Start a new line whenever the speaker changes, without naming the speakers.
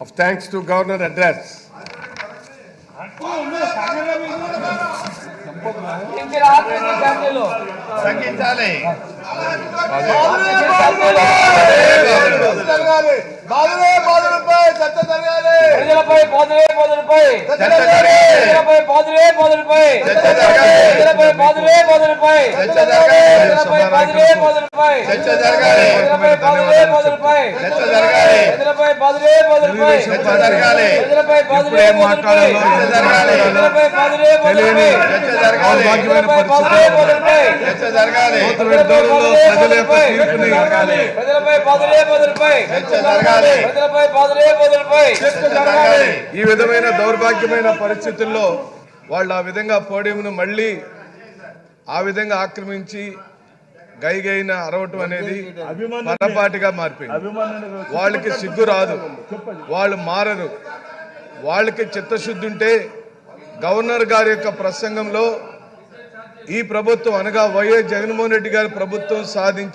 of thanks to Governor address.
ఇంకే ఆపేసి ఫ్యామిలీలో
తగ్గించాలి
జరగాలి బాధలే బాధలపై చర్చ జరగాలి
ప్రజలపై బాధలే బాధలపై. ప్రజలపై బాధలే బాధలపై. ప్రజలపై బాధలే బాధలపై. ప్రజలపై బాధలే బాధలపై. ప్రజలపై బాధలే బాధలపై. ప్రజలపై బాధలే బాధలపై. ప్రజలపై బాధలే బాధలపై.
చర్చ జరగాలి
ప్రజలపై బాధలే బాధలపై.
చర్చ జరగాలి.
ప్రజలపై బాధలే బాధలపై
చర్చ జరగాలి.
ప్రజలపై బాధలే బాధలపై
చర్చ జరగాలి.
ప్రజలపై బాధలే బాధలపై
చర్చ జరగాలి.
ఈ విధమైన దౌర్భాగ్యమైన పరిస్థితుల్లో వాళ్ళు ఆ విధంగా పోడియంను మళ్ళీ ఆ విధంగా ఆక్రమించి గైగైన అరవటం అనేది పొరపాటుగా మారిపోయింది. వాళ్ళకి సిగ్గు రాదు. వాళ్ళు మారరు. వాళ్ళకి చిత్తశుద్ధి ఉంటే గవర్నర్ గారి యొక్క ప్రసంగంలో ఈ ప్రభుత్వం అనగా వైఎస్ జగన్మోహన్ రెడ్డి గారి ప్రభుత్వం సాధించే